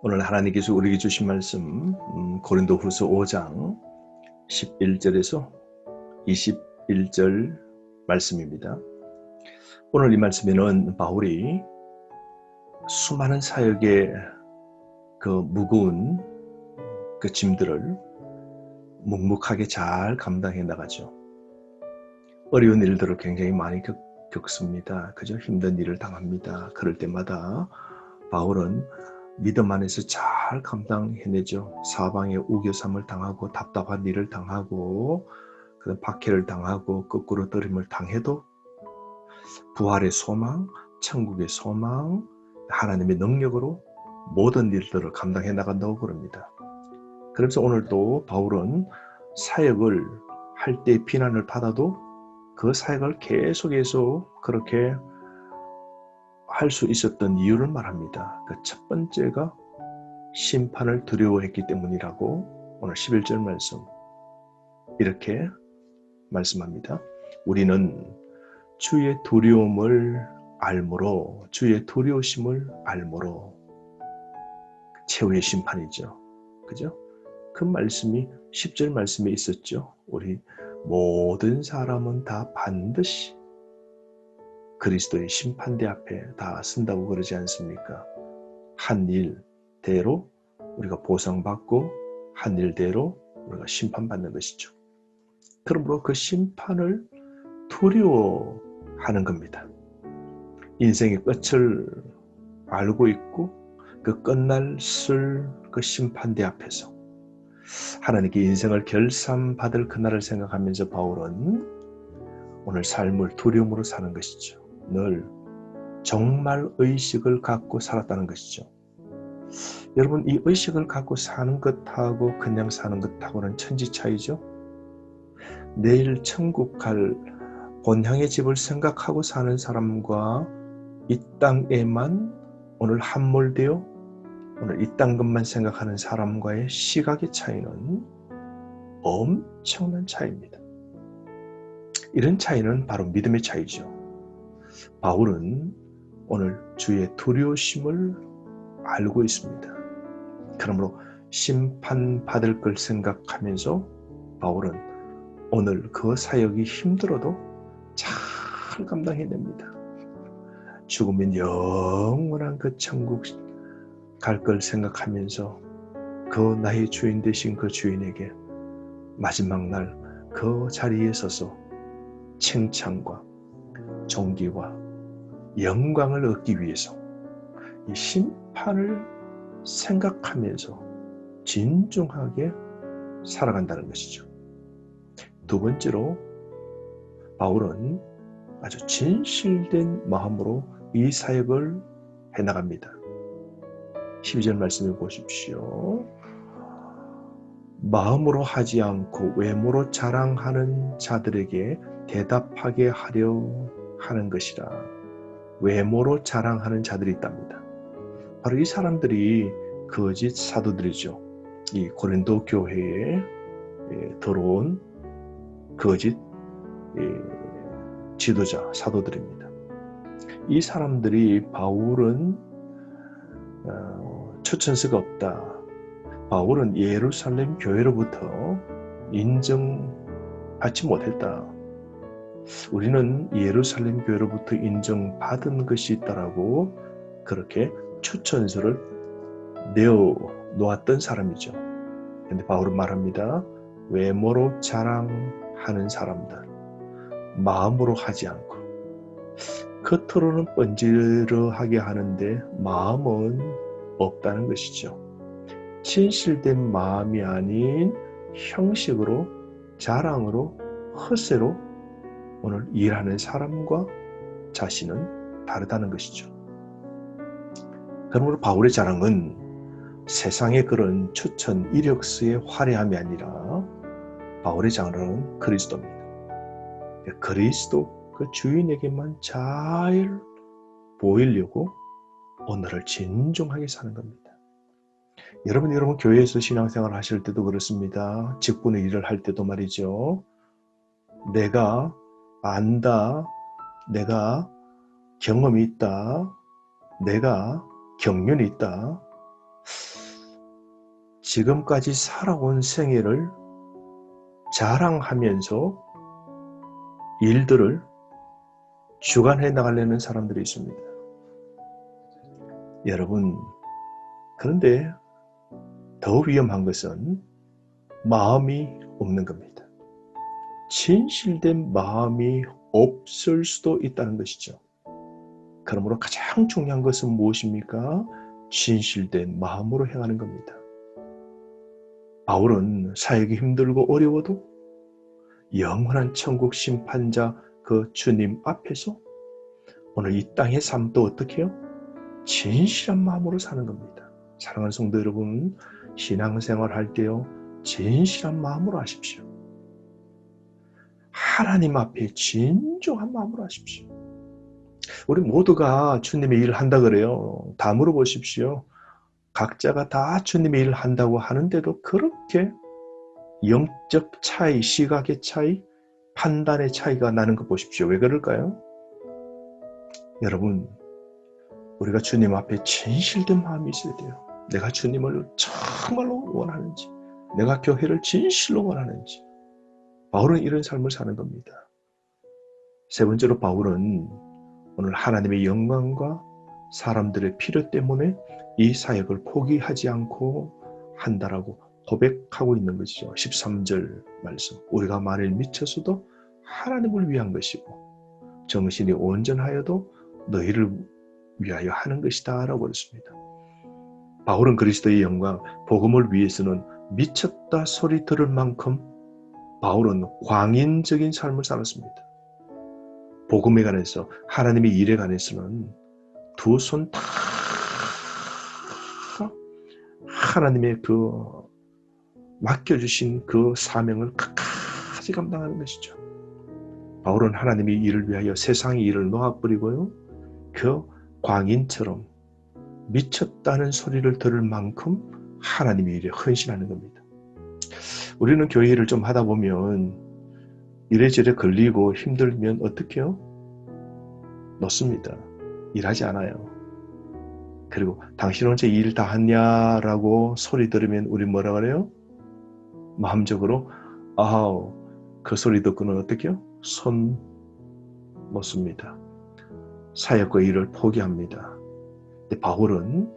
오늘 하나님께서 우리에게 주신 말씀 음, 고린도후서 5장 11절에서 21절 말씀입니다. 오늘 이 말씀에는 바울이 수많은 사역의 그 무거운 그 짐들을 묵묵하게 잘 감당해 나가죠. 어려운 일들을 굉장히 많이 겪, 겪습니다. 그저 힘든 일을 당합니다. 그럴 때마다 바울은 믿음 안에서 잘 감당해내죠. 사방에 우겨삼을 당하고 답답한 일을 당하고 그 박해를 당하고 거꾸로 떨림을 당해도 부활의 소망, 천국의 소망, 하나님의 능력으로 모든 일들을 감당해 나간다고 그럽니다. 그래서 오늘도 바울은 사역을 할 때 비난을 받아도 그 사역을 계속해서 그렇게 할 수 있었던 이유를 말합니다. 그 첫 번째가 심판을 두려워했기 때문이라고 오늘 11절 말씀 이렇게 말씀합니다. 우리는 주의 두려움을 알므로 주의 두려우심을 알므로 최후의 심판이죠. 그죠? 그 말씀이 10절 말씀에 있었죠. 우리 모든 사람은 다 반드시 그리스도의 심판대 앞에 다 쓴다고 그러지 않습니까? 한 일대로 우리가 보상받고 한 일대로 우리가 심판받는 것이죠. 그러므로 그 심판을 두려워하는 겁니다. 인생의 끝을 알고 있고 그 끝날을 그 심판대 앞에서 하나님께 인생을 결산받을 그날을 생각하면서 바울은 오늘 삶을 두려움으로 사는 것이죠. 늘 정말 의식을 갖고 살았다는 것이죠. 여러분 이 의식을 갖고 사는 것하고 그냥 사는 것하고는 천지 차이죠. 내일 천국 갈 본향의 집을 생각하고 사는 사람과 이 땅에만 오늘 함몰되어 오늘 이 땅 것만 생각하는 사람과의 시각의 차이는 엄청난 차이입니다. 이런 차이는 바로 믿음의 차이죠. 바울은 오늘 주의 두려우심을 알고 있습니다. 그러므로 심판받을 걸 생각하면서 바울은 오늘 그 사역이 힘들어도 잘 감당해냅니다. 죽으면 영원한 그 천국 갈 걸 생각하면서 그 나의 주인 되신 그 주인에게 마지막 날 그 자리에 서서 칭찬과 존귀와 영광을 얻기 위해서 이 심판을 생각하면서 진중하게 살아간다는 것이죠. 두 번째로 바울은 아주 진실된 마음으로 이 사역을 해나갑니다. 12절 말씀을 보십시오. 마음으로 하지 않고 외모로 자랑하는 자들에게 대답하게 하려 하는 것이라 외모로 자랑하는 자들이 있답니다. 바로 이 사람들이 거짓 사도들이죠. 이 고린도 교회에 예, 들어온 거짓 예, 지도자 사도들입니다. 이 사람들이 바울은 어, 초천수가 없다. 바울은 예루살렘 교회로부터 인정받지 못했다. 우리는 예루살렘 교회로부터 인정받은 것이 있다라고 그렇게 추천서를 내어 놓았던 사람이죠. 근데 바울은 말합니다. 외모로 자랑하는 사람들, 마음으로 하지 않고, 겉으로는 번지르하게 하는데 마음은 없다는 것이죠. 진실된 마음이 아닌 형식으로, 자랑으로, 허세로 오늘 일하는 사람과 자신은 다르다는 것이죠. 그러므로 바울의 자랑은 세상의 그런 추천 이력서의 화려함이 아니라 바울의 자랑은 그리스도입니다. 그리스도 그 주인에게만 잘 보이려고 오늘을 진중하게 사는 겁니다. 여러분, 여러분 교회에서 신앙생활 하실 때도 그렇습니다. 직분의 일을 할 때도 말이죠. 내가 안다. 내가 경험이 있다. 내가 경륜이 있다. 지금까지 살아온 생애를 자랑하면서 일들을 주관해 나가려는 사람들이 있습니다. 여러분, 그런데 더 위험한 것은 마음이 없는 겁니다. 진실된 마음이 없을 수도 있다는 것이죠. 그러므로 가장 중요한 것은 무엇입니까? 진실된 마음으로 행하는 겁니다. 바울은 사역이 힘들고 어려워도 영원한 천국 심판자 그 주님 앞에서 오늘 이 땅의 삶도 어떻게 해요? 진실한 마음으로 사는 겁니다. 사랑하는 성도 여러분, 신앙생활 할 때요, 진실한 마음으로 하십시오. 하나님 앞에 진정한 마음으로 하십시오. 우리 모두가 주님의 일을 한다 그래요. 다 물어보십시오. 각자가 다 주님의 일을 한다고 하는데도 그렇게 영적 차이, 시각의 차이, 판단의 차이가 나는 거 보십시오. 왜 그럴까요? 여러분, 우리가 주님 앞에 진실된 마음이 있어야 돼요. 내가 주님을 정말로 원하는지, 내가 교회를 진실로 원하는지. 바울은 이런 삶을 사는 겁니다. 세 번째로 바울은 오늘 하나님의 영광과 사람들의 필요 때문에 이 사역을 포기하지 않고 한다라고 고백하고 있는 것이죠. 13절 말씀. 우리가 만일 미쳐서도 하나님을 위한 것이고 정신이 온전하여도 너희를 위하여 하는 것이다 라고 그랬습니다. 바울은 그리스도의 영광, 복음을 위해서는 미쳤다 소리 들을 만큼 바울은 광인적인 삶을 살았습니다. 복음에 관해서 하나님의 일에 관해서는 두 손 다 하나님의 그 맡겨주신 그 사명을 끝까지 감당하는 것이죠. 바울은 하나님의 일을 위하여 세상의 일을 놓아버리고요. 그 광인처럼 미쳤다는 소리를 들을 만큼 하나님의 일에 헌신하는 겁니다. 우리는 교회 를 좀 하다 보면 이래저래 걸리고 힘들면 어떻게 해요? 놓습니다. 일하지 않아요. 그리고 당신 언제 일 다 했냐라고 소리 들으면 우리 뭐라 그래요? 마음적으로 아우 그 소리 듣고는 어떻게 해요? 손 놓습니다. 사역과 일을 포기합니다. 바울은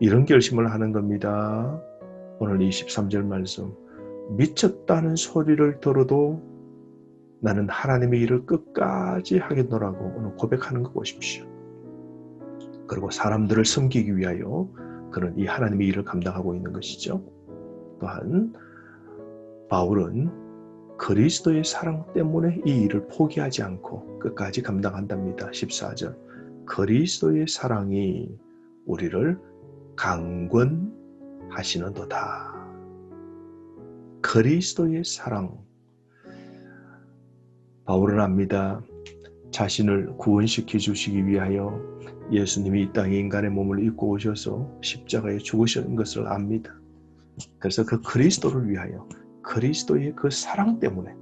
이런 결심을 하는 겁니다. 오늘 23절 말씀 미쳤다는 소리를 들어도 나는 하나님의 일을 끝까지 하겠노라고 오늘 고백하는 거 보십시오. 그리고 사람들을 섬기기 위하여 그는 이 하나님의 일을 감당하고 있는 것이죠. 또한 바울은 그리스도의 사랑 때문에 이 일을 포기하지 않고 끝까지 감당한답니다. 14절. 그리스도의 사랑이 우리를 강권하시는도다. 그리스도의 사랑. 바울은 압니다. 자신을 구원시켜 주시기 위하여 예수님이 이 땅에 인간의 몸을 입고 오셔서 십자가에 죽으신 것을 압니다. 그래서 그 그리스도를 위하여 그리스도의 그 사랑 때문에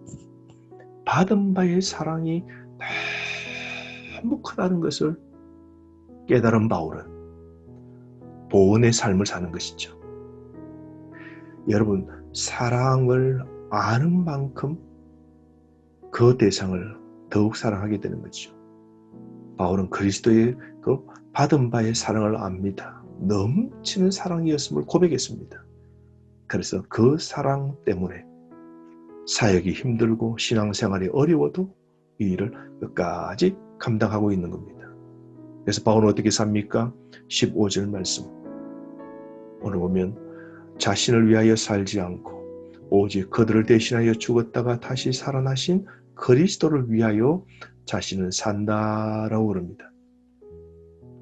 받은 바의 사랑이 너무 크다는 것을 깨달은 바울은 보온의 삶을 사는 것이죠. 여러분, 사랑을 아는 만큼 그 대상을 더욱 사랑하게 되는 거죠. 바울은 그리스도의 그 받은 바의 사랑을 압니다. 넘치는 사랑이었음을 고백했습니다. 그래서 그 사랑 때문에 사역이 힘들고 신앙생활이 어려워도 이 일을 끝까지 감당하고 있는 겁니다. 그래서 바울은 어떻게 삽니까? 15절 말씀. 오늘 보면 자신을 위하여 살지 않고 오직 그들을 대신하여 죽었다가 다시 살아나신 그리스도를 위하여 자신은 산다라고 그럽니다.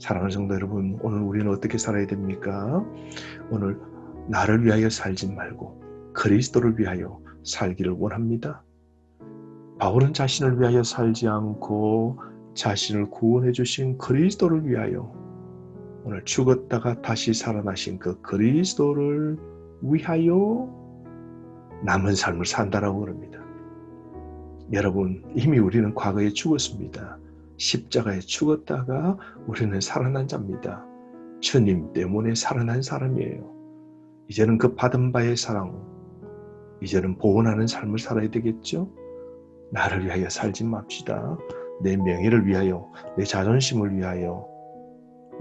사랑하는 성도 여러분, 오늘 우리는 어떻게 살아야 됩니까? 오늘 나를 위하여 살지 말고 그리스도를 위하여 살기를 원합니다. 바울은 자신을 위하여 살지 않고 자신을 구원해 주신 그리스도를 위하여 오늘 죽었다가 다시 살아나신 그 그리스도를 위하여 남은 삶을 산다라고 그럽니다. 여러분, 이미 우리는 과거에 죽었습니다. 십자가에 죽었다가 우리는 살아난 자입니다. 주님 때문에 살아난 사람이에요. 이제는 그 받은 바의 사랑, 이제는 보온하는 삶을 살아야 되겠죠? 나를 위하여 살지 맙시다. 내 명예를 위하여, 내 자존심을 위하여.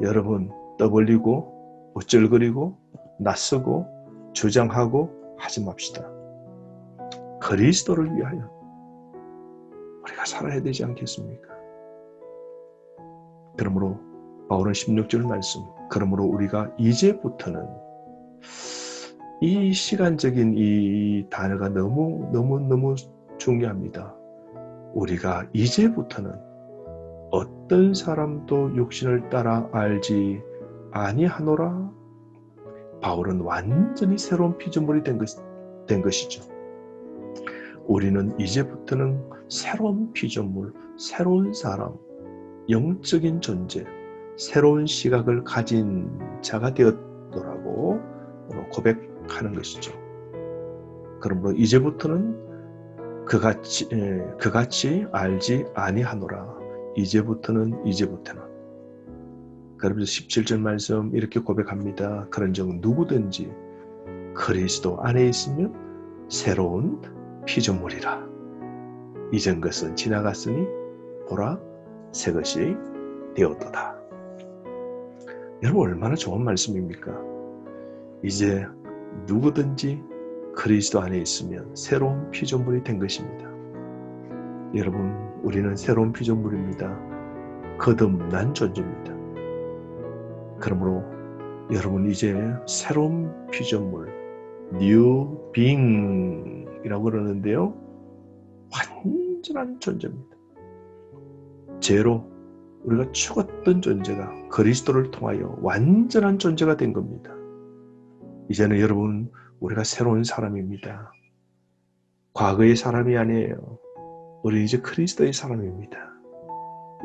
여러분, 떠벌리고, 어쩔거리고, 낯서고, 주장하고 하지 맙시다. 그리스도를 위하여 우리가 살아야 되지 않겠습니까? 그러므로 바울은 16절 말씀, 그러므로 우리가 이제부터는 이 시간적인 이 단어가 너무 너무 너무 중요합니다. 우리가 이제부터는 어떤 사람도 육신을 따라 알지 아니하노라. 바울은 완전히 새로운 피조물이 된, 것, 된 것이죠. 우리는 이제부터는 새로운 피조물, 새로운 사람, 영적인 존재, 새로운 시각을 가진 자가 되었더라고 고백하는 것이죠. 그러므로 이제부터는 그같이 그같이 알지 아니하노라. 이제부터는 이제부터는. 그러면서 17절 말씀 이렇게 고백합니다. 그런즉 누구든지 그리스도 안에 있으면 새로운 피조물이라. 이전 것은 지나갔으니 보라 새 것이 되었도다. 여러분 얼마나 좋은 말씀입니까? 이제 누구든지 그리스도 안에 있으면 새로운 피조물이 된 것입니다. 여러분, 우리는 새로운 피조물입니다. 거듭난 존재입니다. 그러므로 여러분 이제 새로운 피조물, new being이라고 그러는데요. 완전한 존재입니다. 제로 우리가 죽었던 존재가 그리스도를 통하여 완전한 존재가 된 겁니다. 이제는 여러분 우리가 새로운 사람입니다. 과거의 사람이 아니에요. 우리 이제 그리스도의 사람입니다.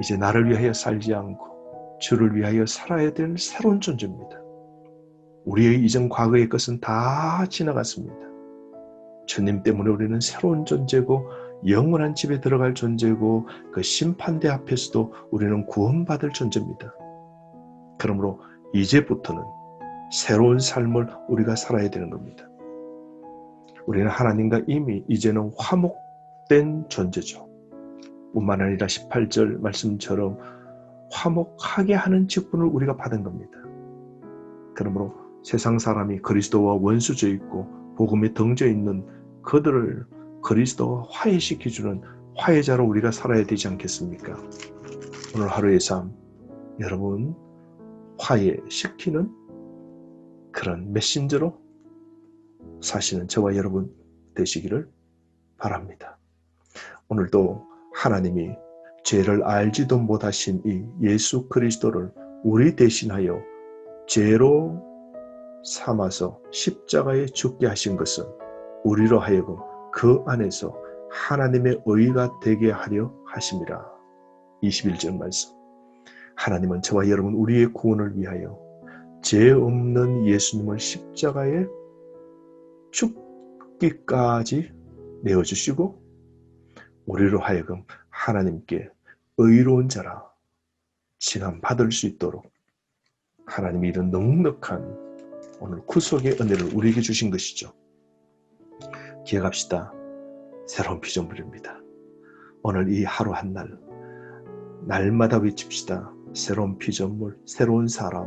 이제 나를 위하여 살지 않고 주를 위하여 살아야 될 새로운 존재입니다. 우리의 이전 과거의 것은 다 지나갔습니다. 주님 때문에 우리는 새로운 존재고 영원한 집에 들어갈 존재고 그 심판대 앞에서도 우리는 구원받을 존재입니다. 그러므로 이제부터는 새로운 삶을 우리가 살아야 되는 겁니다. 우리는 하나님과 이미 이제는 화목 된 존재죠. 뿐만 아니라 18절 말씀처럼 화목하게 하는 직분을 우리가 받은 겁니다. 그러므로 세상 사람이 그리스도와 원수져 있고 복음에 등져 있는 그들을 그리스도와 화해시켜주는 화해자로 우리가 살아야 되지 않겠습니까? 오늘 하루의 삶, 여러분 화해시키는 그런 메신저로 사시는 저와 여러분 되시기를 바랍니다. 오늘도 하나님이 죄를 알지도 못하신 이 예수 그리스도를 우리 대신하여 죄로 삼아서 십자가에 죽게 하신 것은 우리로 하여금 그 안에서 하나님의 의가 되게 하려 하심이라. 21절 말씀. 하나님은 저와 여러분 우리의 구원을 위하여 죄 없는 예수님을 십자가에 죽기까지 내어주시고 우리로 하여금 하나님께 의로운 자라 칭함 받을 수 있도록 하나님이 이런 넉넉한 오늘 구속의 은혜를 우리에게 주신 것이죠. 기억합시다. 새로운 피조물입니다. 오늘 이 하루 한 날, 날마다 외칩시다. 새로운 피조물, 새로운 사람.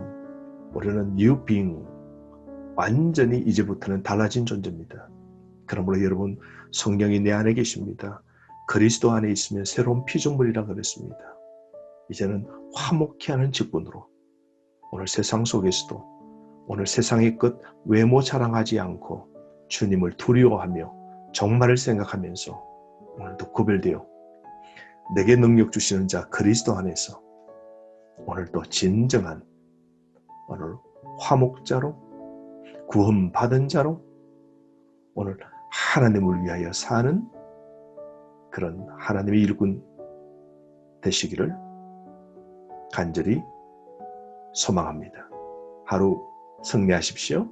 우리는 new being. 완전히 이제부터는 달라진 존재입니다. 그러므로 여러분, 성령이 내 안에 계십니다. 그리스도 안에 있으면 새로운 피조물이라 그랬습니다. 이제는 화목케 하는 직분으로 오늘 세상 속에서도 오늘 세상의 끝 외모 자랑하지 않고 주님을 두려워하며 정말을 생각하면서 오늘도 구별되어 내게 능력 주시는 자 그리스도 안에서 오늘도 진정한 오늘 화목자로 구원받은 자로 오늘 하나님을 위하여 사는 그런 하나님의 일꾼 되시기를 간절히 소망합니다. 하루 승리하십시오.